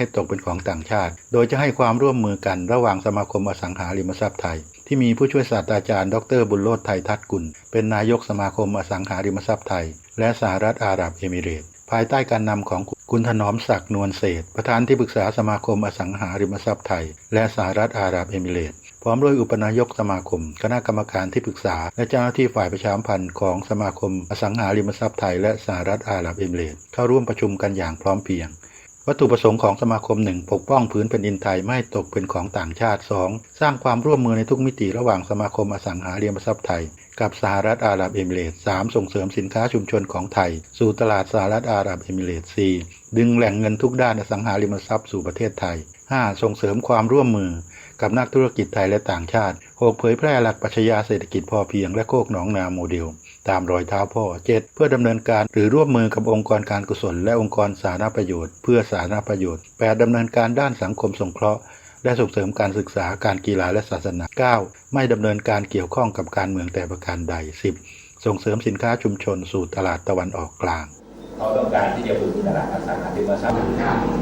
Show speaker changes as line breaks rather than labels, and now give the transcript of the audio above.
ให้ตกเป็นของต่างชาติ โดยจะให้ความร่วมมือกันระหว่างสมาคมอสังหาริมทรัพย์ไทย ที่มีผู้ช่วยศาสตราจารย์ ดรบุญโรธไทยทัศกุล เป็นนายกสมาคมอสังหาริมทรัพย์ไทย และสหรัฐอาหรับเอมิเรตส์ภายใต้การนำของคุณถนอมศักดิ์นวลเศรษฐประธานที่ปรึกษาสมาคมอสังหาริมทรัพย์ไทย และสหรัฐอาหรับเอมิเรตส์พร้อมด้วยอุปนายกสมาคม คณะกรรมการที่ปรึกษา และเจ้าหน้าที่ฝ่ายประชาสัมพันธ์ของสมาคมอสังหาริมทรัพย์ไทย และสหรัฐอาหรับเอมิเรตส์เข้าร่วมประชุมกันอย่างพร้อมเพรียง วัตถุประสงค์ของสมาคมหนึ่งปกป้องพื้นแผ่นดินไทยไม่ให้ตกเป็นของต่างชาติ 2. สร้างความร่วมมือในทุกมิติระหว่างสมาคมอสังหาริมทรัพย์ไทย กับสหรัฐอาหรับเอมิเรตส์ 3. ส่งเสริมสินค้าชุมชนของไทย สู่ตลาดสหรัฐอาหรับเอมิเรตส์ 4. ดึงแหล่งเงินทุกด้านอสังหาริมทรัพย์สู่ประเทศไทย 5. ส่งเสริมความร่วมมือ กับนักธุรกิจไทยและต่างชาติ 6. เผยแพร่หลักปรัชญาเศรษฐกิจพอเพียงและโคกหนองนาโมเดล ตามรอยเท้าพ่อ 7. เพื่อดำเนินการหรือร่วมมือกับองค์กรการกุศล และองค์กรสาธารณประโยชน์ เพื่อสาธารณประโยชน์ 8. ดำเนินการด้านสังคมสงเคราะห์และส่งเสริมการศึกษาการกีฬาและศาสนา 9. ไม่ดำเนินการเกี่ยวข้องกับการเมืองแต่ประการใด 10. ส่งเสริมสินค้าชุมชนสู่ตลาดตะวันออกกลาง
เขาต้องการที่จะบุกตลาดอสังหาริมทรัพย์